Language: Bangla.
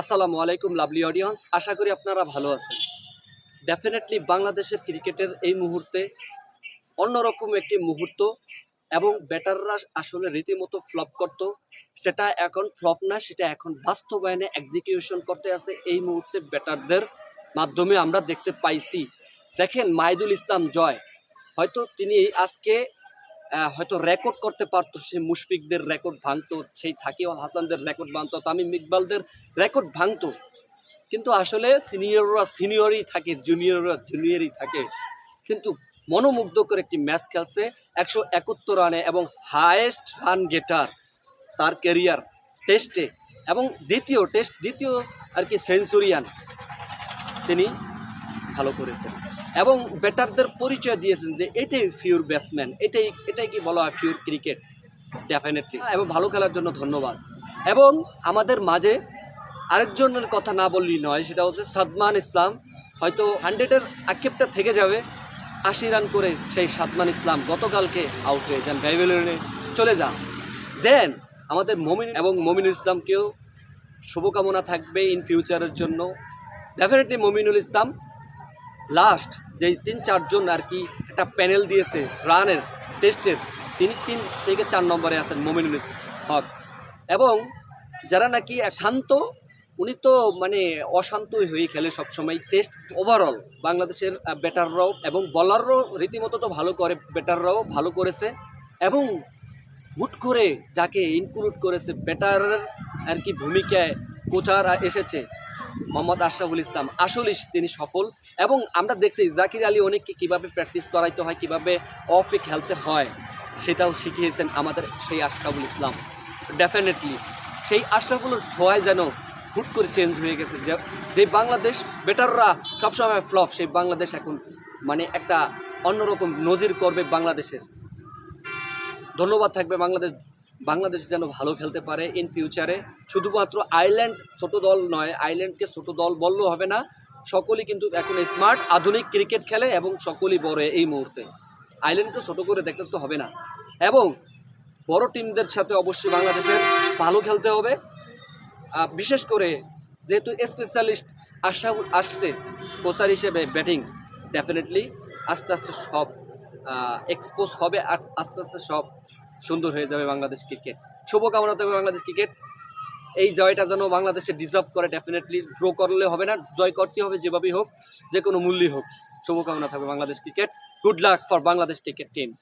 আসসালামু আলাইকুম লাভলি অডিয়েন্স আশা করি আপনারা ভালো আছেন। ডেফিনেটলি বাংলাদেশের ক্রিকেটের এই মুহূর্তে অন্যরকম একটি মুহূর্ত এবং ব্যাটাররা আসলে রীতিমতো ফ্লপ করত। সেটা এখন ফ্লপ না, সেটা এখন বাস্তবায়নে এক্সিকিউশন করতে আছে। এই মুহূর্তে ব্যাটারদের মাধ্যমে আমরা দেখতে পাইছি। দেখেন মাইদুল ইসলাম জয়। হয়তো তিনি আজকে হয়তো রেকর্ড করতে পারতো সেই মুশফিকদের রেকর্ড ভাঙতো, সেই সাকিব আল হাসানদের রেকর্ড ভাঙতো, তামিম ইকবালদের রেকর্ড ভাঙতো। কিন্তু আসলে সিনিয়ররা সিনিয়রই থাকে জুনিয়ররা জুনিয়রই থাকে। কিন্তু মনোমুগ্ধকর একটি ম্যাচ খেলছে একশো একাত্তর রানে এবং হায়েস্ট রান গেটার তার কেরিয়ার টেস্টে এবং দ্বিতীয় টেস্ট দ্বিতীয় আর কি সেঞ্চুরিয়ান তিনি ভালো করেছেন। এবং ব্যাটারদের পরিচয় দিয়েছেন যে এটাই ফিউর ব্যাটসম্যান এটাই এটাই কি বলা হয় ফিউর ক্রিকেট ডেফিনেটলি এবং ভালো খেলার জন্য ধন্যবাদ। এবং আমাদের মাঝে আরেকজনের কথা না বললেই নয়, সেটা হচ্ছে সাদমান ইসলাম। হয়তো হান্ড্রেডের আক্ষেপটা থেকে যাবে। আশি রান করে সেই সাদমান ইসলাম গতকালকে আউট হয়ে যান ব্যাবিলনে। চলে যান। দেন আমাদের মমিন এবং মমিনুল ইসলামকেও শুভকামনা থাকবে ইন ফিউচারের জন্য। ডেফিনেটলি মমিনুল ইসলাম লাস্ট যেই তিন, চারজন আর কি একটা প্যানেল দিয়েছে রানের টেস্টের তিনি তিন থেকে চার নম্বরে আছেন মমিনুল হক। এবং যারা নাকি শান্ত, উনি তো মানে অশান্তই হয়ে খেলে সবসময়। টেস্ট ওভারঅল বাংলাদেশের ব্যাটাররাও এবং বলাররাও রীতিমতো তো ভালো করে ব্যাটাররাও ভালো করেছে। এবং হুট করে যাকে ইনক্লুড করেছে ব্যাটারের আর কি ভূমিকায় কোচার এসেছে মোহাম্মদ আশরাফুল ইসলাম। আসলেই তিনি সফল এবং আমরা দেখছি জাকির আলী অনেককে কীভাবে প্র্যাকটিস করাইতে হয়, কীভাবে অফে খেলতে হয়, সেটাও শিখিয়েছেন আমাদের সেই আশরাফুল ইসলাম। ডেফিনেটলি সেই আশরাফুলের ছোঁয়ায় যেন হুট করে চেঞ্জ হয়ে গেছে। যে বাংলাদেশ বেটাররা সবসময় ফ্লপ সেই বাংলাদেশ এখন মানে একটা অন্যরকম নজির করবে বাংলাদেশের। ধন্যবাদ থাকবে বাংলাদেশ বাংলাদেশ যেন ভালো খেলতে পারে ইন ফিউচারে শুধুমাত্র আইল্যান্ড ছোট দল নয় আইল্যান্ডকে ছোট দল বললেও হবে না। সকলেই কিন্তু এখন স্মার্ট আধুনিক ক্রিকেট খেলে এবং সকলেই বড় এই মুহূর্তে। আইল্যান্ডকে ছোট করে দেখতে তো হবে না। এবং বড় টিমদের সাথে অবশ্যই বাংলাদেশের ভালো খেলতে হবে। বিশেষ করে যেহেতু স্পেশালিস্ট আসা আসছে কোচার হিসেবে ব্যাটিং ডেফিনেটলি আস্তে আস্তে সব এক্সপোজ হবে আস্তে আস্তে সব। সুন্দর হয়ে যাবে বাংলাদেশ ক্রিকেট। শুভকামনা তবে বাংলাদেশ ক্রিকেট। এই জয়টা যেন বাংলাদেশে ডিজার্ভ করে ডেফিনেটলি ড্র করলে হবে না, জয় করতে হবে যেভাবেই হোক যে কোনো মূল্যই হোক। শুভকামনা থাকবে Bangladesh cricket. Good luck for Bangladesh cricket teams